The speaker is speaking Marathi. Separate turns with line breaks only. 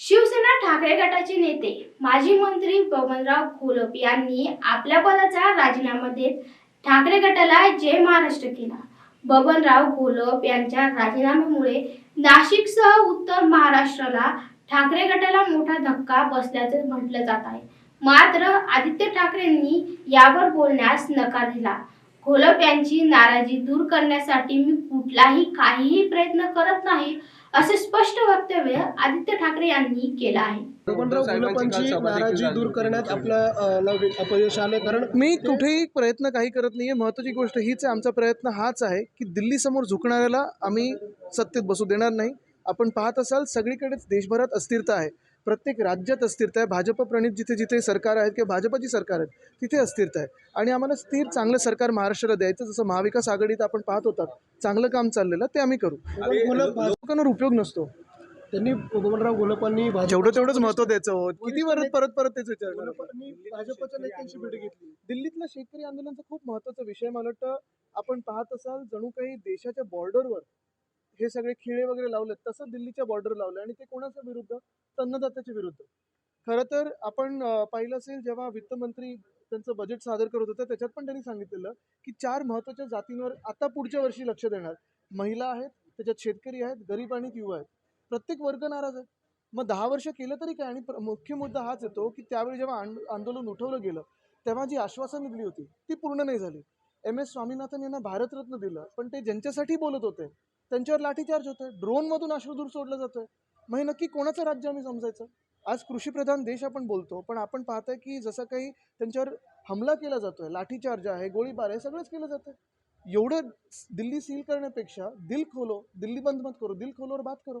शिवसेना ठाकरे गटाचे नेते माजी मंत्री बबनराव घोलप यांनी आपल्या पदाचा राजीनामा देत ठाकरे गटाला जय महाराष्ट्र केला. बबनराव घोलप यांच्या राजीनाम्यामुळे नाशिकसह उत्तर महाराष्ट्राला ठाकरे गटाला मोठा धक्का बसल्याचे म्हटलं जात आहे. मात्र आदित्य ठाकरेंनी यावर बोलण्यास नकार दिला. घोलप यांची नाराजी दूर करण्यासाठी मी कुठलाही काहीही प्रयत्न करत नाही असे स्पष्ट वक्तव्य आदित्य ठाकरे यांनी केलं आहे.
नाराजी दूर. करण्यात आपला अपयश आले कारण
मी कुठेही प्रयत्न काही करत नाहीये. महत्वाची गोष्ट हीच आहे आमचा प्रयत्न हाच आहे की दिल्ली समोर झुकणाऱ्याला आम्ही सत्तेत बसू देणार नाही. आपण पाहत असाल सगळीकडेच देशभरात अस्थिरता आहे. प्रत्येक राज्यात अस्थिरता आहे. भाजप प्रणित जिथे जिथे सरकार आहेत किंवा भाजपची सरकार आहेत तिथे अस्थिरता आहे. आणि आम्हाला स्थिर चांगलं सरकार महाराष्ट्राला द्यायचं जसं महाविकास आघाडीत आपण पाहत होतात चांगलं काम चाललेलं ते आम्ही करू. लोकांवर उपयोग नसतो.
त्यांनी बबनराव गुलपांनी
जेवढं तेवढंच महत्त्व द्यायचं हो किती परत परत परत तेच विचारणार?
गुलपांनी भाजपच्या नेत्यांची भेट घेतली.
दिल्लीतला शेतकरी आंदोलनाचा खूप महत्त्वाचा विषय मला वाटतं आपण पाहत असाल जणू काही देशाच्या बॉर्डरवर हे सगळे खिळे वगैरे लावलेत तसं दिल्लीच्या बॉर्डर लावलं आणि ते कोणाच्या विरुद्ध? अन्नदात्याच्या विरुद्ध. खरं तर आपण पाहिलं असेल जेव्हा वित्तमंत्री त्यांचं बजेट सादर करत होतं त्याच्यात पण त्यांनी सांगितलेलं की चार महत्त्वाच्या जातींवर आता पुढच्या वर्षी लक्ष देणार. महिला आहेत त्याच्यात शेतकरी आहेत गरीब आणि युवा आहेत. प्रत्येक वर्ग नाराज आहे. मग दहा वर्ष केलं तरी काय? आणि प्र- मुख्य मुद्दा हाच येतो की त्यावेळी जेव्हा आंदोलन उठवलं गेलं तेव्हा जी आश्वासनं दिली होती ती पूर्ण नाही झाली. एम एस स्वामीनाथन यांना भारतरत्न दिलं पण ते ज्यांच्यासाठी बोलत होते त्यांच्यावर लाठीचार्ज होतोय. ड्रोनमधून अश्रुदूर सोडलं जातोय. मग हे नक्की कोणाचं राज्य आम्ही समजायचं? आज कृषीप्रधान देश आपण बोलतो पण आपण पाहतोय की जसं काही त्यांच्यावर हमला केला जातोय लाठीचार्ज आहे गोळीबार आहे सगळंच केलं जातंय. एवढं दिल्ली सील करण्यापेक्षा दिल खोलो दिल्ली बंद मत करो दिल खोलोवर बात करो.